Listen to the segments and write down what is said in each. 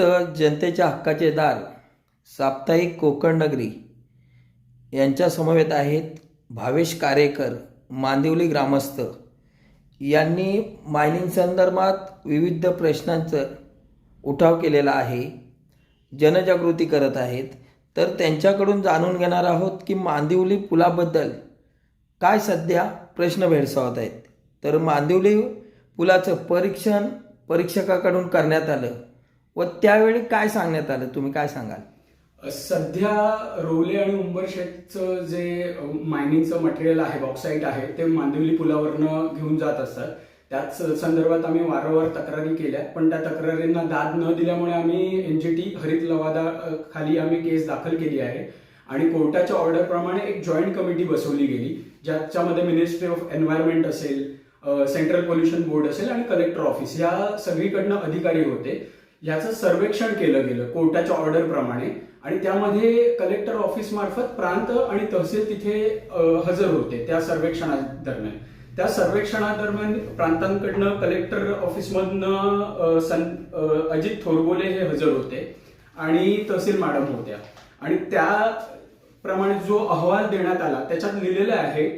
आजचं जनतेच्या हक्काचे दार साप्ताहिक कोकण नगरी यांच्यासमवेत आहेत भावेश कारेकर मांदिवली ग्रामस्थ. यांनी मायनिंग संदर्भात विविध प्रश्नांचं उठाव केलेला आहे. जनजागृती करत आहेत. तर त्यांच्याकडून जाणून घेणार आहोत की मांदिवली पुलाबद्दल काय सध्या प्रश्न भेडसावत आहेत. तर मांदिवली पुलाचं परीक्षण परीक्षकाकडून करण्यात आलं. व त्यावेळी काय सांगण्यात आलं? तुम्ही काय सांगाल? सध्या रोले आणि उंबरशेटचं जे मायनिंगचं मटेरियल आहे बॉक्साईट आहे ते मांदिवली पुलावरनं घेऊन जात असतात. त्याच संदर्भात आम्ही वारंवार तक्रारी केल्या पण त्या तक्रारींना दाद न दिल्यामुळे आम्ही एनजीटी हरित लवादा खाली आम्ही केस दाखल केली आहे. आणि कोर्टाच्या ऑर्डरप्रमाणे एक जॉईंट कमिटी बसवली गेली ज्याच्यामध्ये मिनिस्ट्री ऑफ एन्व्हायरमेंट असेल सेंट्रल पोल्युशन बोर्ड असेल आणि कलेक्टर ऑफिस या सगळीकडनं अधिकारी होते. याचं सर्वेक्षण केलं गेलं कोर्टाच्या ऑर्डरप्रमाणे आणि त्यामध्ये कलेक्टर ऑफिस मार्फत प्रांत आणि तहसील तिथे हजर होते त्या सर्वेक्षणादरम्यान त्या सर्वेक्षणादरम्यान प्रांतांकडनं कलेक्टर ऑफिसमधनं सन अजित थोरबोले हे हजर होते आणि तहसील मॅडम होत्या. आणि त्याप्रमाणे जो अहवाल देण्यात आला त्याच्यात लिहिलेलं आहे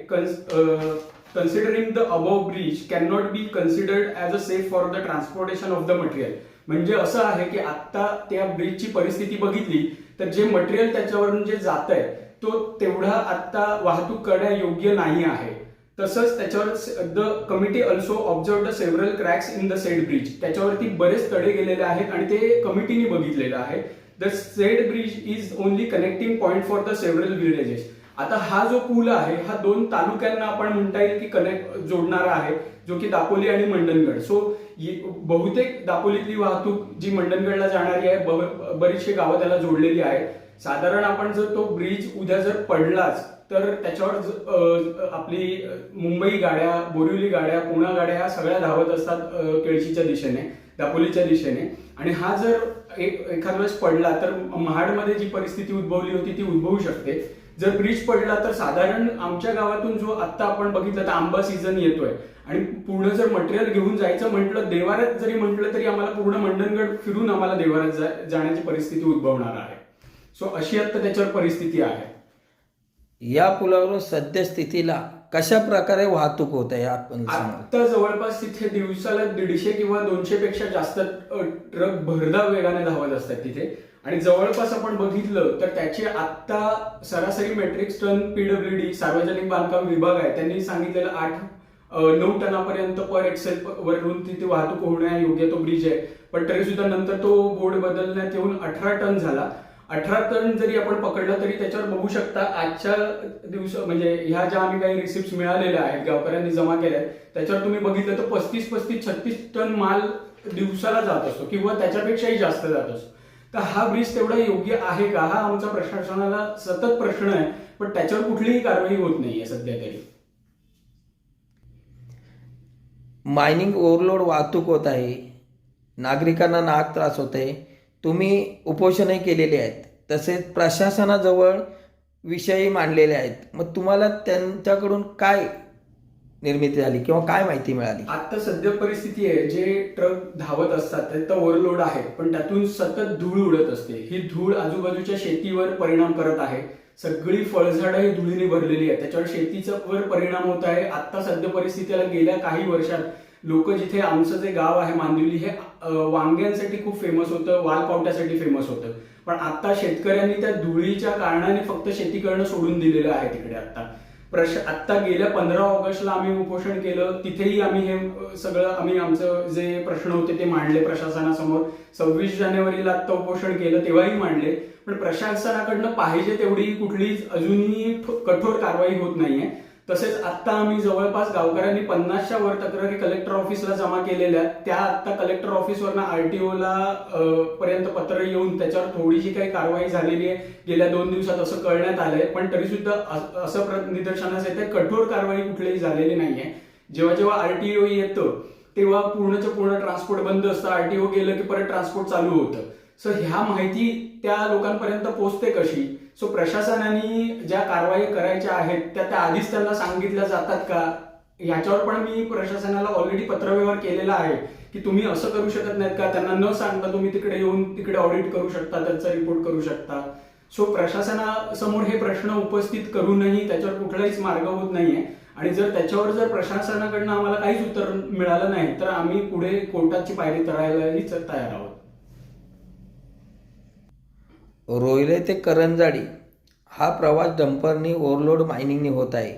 considering the above bridge can not be considered as a safe for the transportation of the material म्हणजे असं आहे की आता त्या ब्रिजची परिस्थिती बघितली तर जे मटेरियल त्याच्यावरून जे जात आहे तो तेवढा आता वाहतूक करण्यायोग्य नाही आहे. तसंच त्याच्यावर the committee also observe the several cracks in the said bridge त्याच्यावरती बरेच तडे गेलेले आहेत आणि ते कमिटीने बघितलेलं आहे. The said bridge is only connecting point for the several villages आता हा जो पूल आहे हा दोन तालुक्यांना आपण म्हणता येईल की कनेक्ट जोडणारा आहे जो की दापोली आणि मंडणगड. सो बहुतेक दापोलीतली वाहतूक जी मंडणगडला जाणारी आहे बरीचशी गावं त्याला जोडलेली आहे साधारण आपण जर तो ब्रिज उद्या जर पडलाच तर त्याच्यावर आपली मुंबई गाड्या बोरिवली गाड्या पुणा गाड्या ह्या सगळ्या धावत असतात केळशीच्या दिशेने दापोलीच्या दिशेने. आणि हा जर एक एखाद वेळेस पडला तर महाडमध्ये जी परिस्थिती उद्भवली होती ती उद्भवू शकते. जर ब्रिज पडला तर साधारण आमच्या गावातून जो आत्ता आपण बघितलं तर आंबा सीझन येतोय. आणि पूर्ण जर मटेरियल घेऊन जायचं म्हटलं देवाऱ्यात जरी म्हटलं तरी आम्हाला पूर्ण मंडणगड फिरून आम्हाला देवाऱ्यात जा- जाण्याची परिस्थिती उद्भवणार आहे. सो अशी आता त्याच्यावर परिस्थिती आहे. या पुलावरून सद्यस्थितीला कशा प्रकारे वाहतूक होत आहे आता जवळपास तिथे दिवसाला दीडशे किंवा दोनशे पेक्षा जास्त ट्रक भरधाव वेगाने धावत असतात तिथे. आणि जवळपास आपण बघितलं तर त्याचे आत्ता सरासरी मेट्रिक टन पीडब्ल्यूडी सार्वजनिक बांधकाम विभाग आहे. त्यांनी सांगितलेलं आठ नऊ टनापर्यंत पर एक्सेल वरून तिथे वाहतूक होण्या योग्य तो ब्रिज आहे. पण तरी सुद्धा नंतर तो बोर्ड बदलण्यात येऊन अठरा टन झाला. अठरा टन जरी आपण पकडलं तरी त्याच्यावर बघू शकता आजच्या दिवस म्हणजे ह्या ज्या आम्ही काही रिसिप्ट मिळालेल्या आहेत गावकऱ्यांनी जमा केल्या आहेत त्याच्यावर तुम्ही बघितलं तर पस्तीस पस्तीस छत्तीस टन माल दिवसाला जात असतो किंवा त्याच्यापेक्षाही जास्त जात असतो. तर हा ब्रिज तेवढा योग्य आहे का? हा आमचा प्रशासनाला सतत प्रश्न आहे पण त्याच्यावर कुठलीही कारवाई होत नाहीये सध्या तरी. मायनिंग ओव्हरलोड वाहतूक होत आहे. नागरिकांना नाक त्रास होत आहे तुम्ही उपोषणही केलेले आहेत. तसेच प्रशासनाजवळ विषयही मांडलेले आहेत. मग तुम्हाला त्यांच्याकडून काय निर्मिती झाली किंवा काय माहिती मिळाली? आता सध्या परिस्थिती आहे जे ट्रक धावत असतात ते ओव्हरलोड आहे पण त्यातून सतत धूळ उडत असते. ही धूळ आजूबाजूच्या शेतीवर परिणाम करत आहे. सगळी फळझाडं ही धुळीने भरलेली आहे त्याच्यावर शेतीचा वर परिणाम होत आहे. आता सध्या परिस्थितीला गेल्या काही वर्षात लोक जिथे आमचं जे गाव आहे मांदिवली हे वांग्यांसाठी खूप फेमस होतं वालपावट्यासाठी फेमस होतं. पण आता शेतकऱ्यांनी त्या धुळीच्या कारणाने फक्त शेती करणं सोडून दिलेलं आहे तिकडे आता. प्रश आता गेल्या पंधरा ऑगस्टला आम्ही उपोषण केलं. तिथेही आम्ही हे सगळं आम्ही आमचं जे प्रश्न होते ते मांडले प्रशासनासमोर. सव्वीस जानेवारीला आता उपोषण केलं तेव्हाही मांडले. पण प्रशासनाकडनं पाहिजे तेवढी कुठली अजूनही कठोर कारवाई होत नाहीये. तसेच आता आम्ही जवळपास गावकऱ्यांनी पन्नासच्या वर तक्रारी कलेक्टर ऑफिसला जमा केलेल्या आहेत. त्या आता कलेक्टर ऑफिसवरनं आरटीओला पर्यंत पत्र येऊन त्याच्यावर थोडीशी काही कारवाई झालेली आहे. गेल्या दोन दिवसात असं कळण्यात आलंय. पण तरी सुद्धा असं प्र- निदर्शनास येते कठोर कारवाई कुठलीही झालेली नाहीये. जेव्हा जेव्हा आरटीओ येतं तेव्हा पूर्णच्या पूर्ण ट्रान्सपोर्ट बंद असतं. आरटीओ गेलं की परत ट्रान्सपोर्ट चालू होतं. सो ह्या माहिती त्या लोकांपर्यंत पोहोचते कशी? सो प्रशासनाने ज्या कारवाई करायच्या आहेत त्या त्या आधीच त्यांना सांगितल्या जातात का? ह्याच्यावर पण मी प्रशासनाला ऑलरेडी पत्रव्यवहार केलेला आहे की तुम्ही असं करू शकत नाहीत का? त्यांना न सांगता तुम्ही तिकडे येऊन तिकडे ऑडिट करू शकता त्यांचा रिपोर्ट करू शकता. सो प्रशासनासमोर हे प्रश्न उपस्थित करूनही त्याच्यावर कुठलाहीच मार्ग होत नाहीये. आणि जर त्याच्यावर जर प्रशासनाकडनं आम्हाला काहीच उत्तर मिळालं नाही तर आम्ही पुढे कोर्टाची पायरी तळायलाही तयार आहोत. रोहिले ते करंजाडी. हा प्रवास डंपरनी ओव्हरलोड मायनिंगनी होत आहे.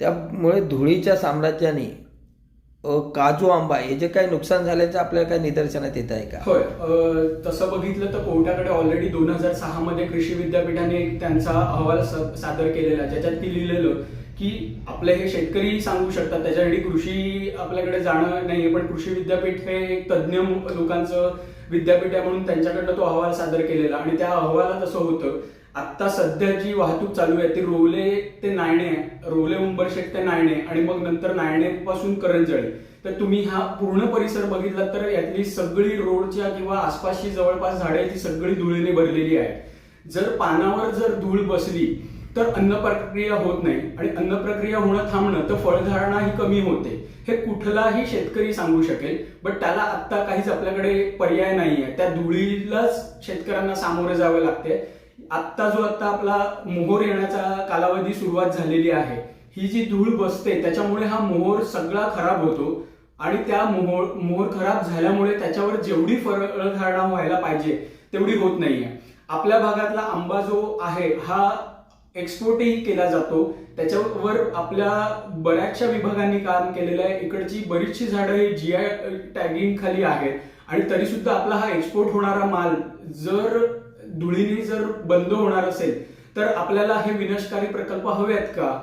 त्यामुळे धुळीच्या साम्राज्याने काजू आंबा हे जे काही नुकसान झाल्याचं आपल्याला काही निदर्शनात येत आहे का? होय तसं बघितलं तर कोर्टाकडे ऑलरेडी दोन हजार सहा मध्ये कृषी विद्यापीठाने एक त्यांचा अहवाल स- सादर केलेला ज्याच्यात ती लिहिलेलं की आपले हे शेतकरी सांगू शकतात त्याच्यासाठी कृषी आपल्याकडे जाणं नाहीये पण कृषी विद्यापीठ हे तज्ज्ञ लोकांचं विद्यापीठ आहे म्हणून त्यांच्याकडनं तो अहवाल सादर केलेला आणि त्या अहवालात असं होतं आता सध्या जी वाहतूक चालू आहे ती रोले ते नायणे रोले उंबरशेट ते नायणे आणि मग नंतर नायणे पासून करंजळे. तर तुम्ही हा पूर्ण परिसर बघितला तर यातली सगळी रोडच्या किंवा आसपासची जवळपास झाडे ती सगळी धुळीने भरलेली आहे जर पानावर जर धूळ बसली तर अन्न प्रक्रिया होत नाही आणि अन्न प्रक्रिया होणं थांबणं तर फळधारणा ही कमी होते. हे कुठलाही शेतकरी सांगू शकेल बट त्याला आत्ता काहीच आपल्याकडे पर्याय नाहीये. त्या धुळीलाच शेतकऱ्यांना सामोरे जावे लागते आत्ता जो आता आपला मोहोर येण्याचा कालावधी सुरुवात झालेली आहे ही जी धूळ बसते त्याच्यामुळे हा मोहोर सगळा खराब होतो आणि त्या मोहोर मोहोर खराब झाल्यामुळे त्याच्यावर जेवढी फळधारणा व्हायला पाहिजे तेवढी होत नाहीये. आपल्या भागातला आंबा जो आहे हा एक्सपोर्टही केला जातो. त्याच्यावर आपल्या बऱ्याचशा विभागांनी काम केलेलं आहे. इकडची बरीचशी झाडं ही जीआय टॅगिंग खाली आहेत. आणि तरी सुद्धा आपला हा एक्सपोर्ट होणारा माल जर धुळीने जर बंद होणार असेल तर आपल्याला हे विनाशकारी प्रकल्प हवे आहेत का?